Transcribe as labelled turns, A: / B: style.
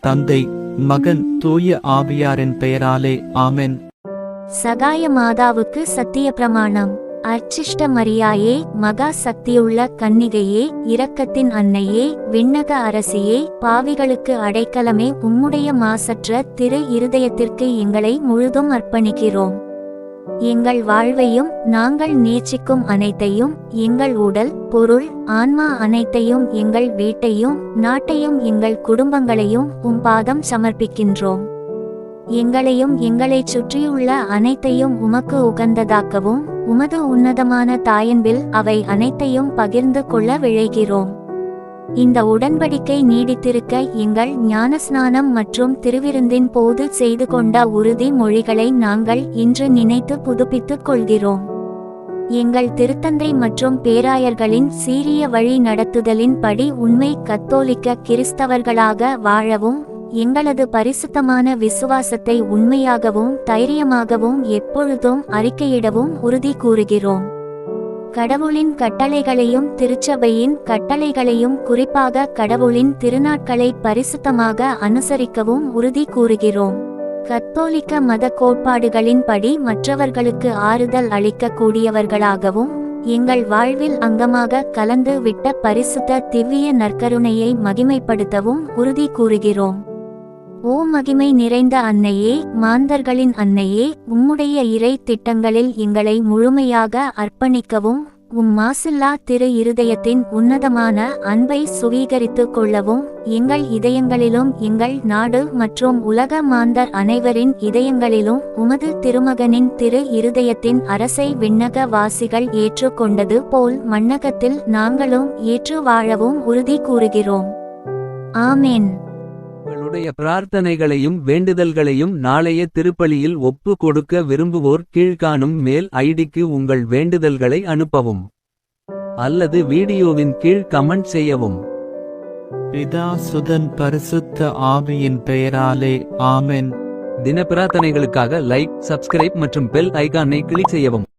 A: தந்தை மகன் தூய ஆவியாரின் பெயராலே ஆமென்.
B: சகாய மாதாவுக்கு சத்திய பிரமாணம். அர்ச்சிஷ்ட மரியாயே மகா சக்தியுள்ள கன்னிகையே இரக்கத்தின் அன்னையே விண்ணக அரசியே பாவிகளுக்கு அடைக்கலமே உம்முடைய மாசற்ற திரு இருதயத்திற்கு எங்களை முழுதும் அர்ப்பணிக்கிறோம். எங்கள் வாழ்வையும் நாங்கள் நேசிக்கும் அனைத்தையும் எங்கள் உடல் பொருள் ஆன்மா அனைத்தையும் எங்கள் வீட்டையும் நாட்டையும் எங்கள் குடும்பங்களையும் உம் பாதம் சமர்ப்பிக்கின்றோம். எங்களையும் எங்களைச் சுற்றியுள்ள அனைத்தையும் உமக்கு உகந்ததாக்கவும் உமது உன்னதமான தாயன்பில் அவை அனைத்தையும் பகிர்ந்து கொள்ள விழைகிறோம். இந்த உடன்படிக்கை நீடித்திருக்க எங்கள் ஞானஸ்நானம் மற்றும் திருவிருந்தின் போது செய்து கொண்ட உறுதி மொழிகளை நாங்கள் இன்று நினைத்து புதுப்பித்துக் கொள்கிறோம். எங்கள் திருத்தந்தை மற்றும் பேராயர்களின் சீரிய வழி நடத்துதலின் படி உண்மை கத்தோலிக்க கிறிஸ்தவர்களாக வாழவும் எங்களது பரிசுத்தமான விசுவாசத்தை உண்மையாகவும் தைரியமாகவும் எப்பொழுதும் அறிக்கையிடவும் உறுதி கூறுகிறோம். கடவுளின் கட்டளைகளையும் திருச்சபையின் கட்டளைகளையும் குறிப்பாக கடவுளின் திருநாட்களை பரிசுத்தமாக அனுசரிக்கவும் உறுதி கூறுகிறோம். கத்தோலிக்க மத கோட்பாடுகளின்படி மற்றவர்களுக்கு ஆறுதல் அளிக்கக்கூடியவர்களாகவும் எங்கள் வாழ்வில் அங்கமாக கலந்து விட்ட பரிசுத்த திவ்ய நற்கருணையை மகிமைப்படுத்தவும் உறுதி கூறுகிறோம். ஓ மகிமை நிறைந்த அன்னையே மாந்தர்களின் அன்னையே உம்முடைய இறை திட்டங்களில் எங்களை முழுமையாக அர்ப்பணிக்கவும் உம் மாசில்லா திரு இருதயத்தின் உன்னதமான அன்பை சுவீகரித்துக் கொள்ளவும் எங்கள் இதயங்களிலும் எங்கள் நாடு மற்றும் உலக மாந்தர் அனைவரின் இதயங்களிலும் உமது திருமகனின் திரு இருதயத்தின் அரசை விண்ணக வாசிகள் ஏற்றுக்கொண்டது போல் மண்ணகத்தில் நாங்களும் ஏற்று வாழவும் உறுதி கூறுகிறோம். ஆமேன்.
C: உங்களுடைய பிரார்த்தனைகளையும் வேண்டுதல்களையும் நாளைய திருப்பலியில் ஒப்பு கொடுக்க விரும்புவோர் கீழ்காணும் மேல் ஐடிக்கு உங்கள் வேண்டுதல்களை அனுப்பவும். அல்லது வீடியோவின் கீழ் கமெண்ட் செய்யவும்.
A: பிதா சுதன் பரிசுத்த ஆவியின் பெயராலே ஆமென்.
C: தின பிரார்த்தனைகளுக்காக லைக் சப்ஸ்கிரைப் மற்றும் பெல் ஐகானை கிளிக் செய்யவும்.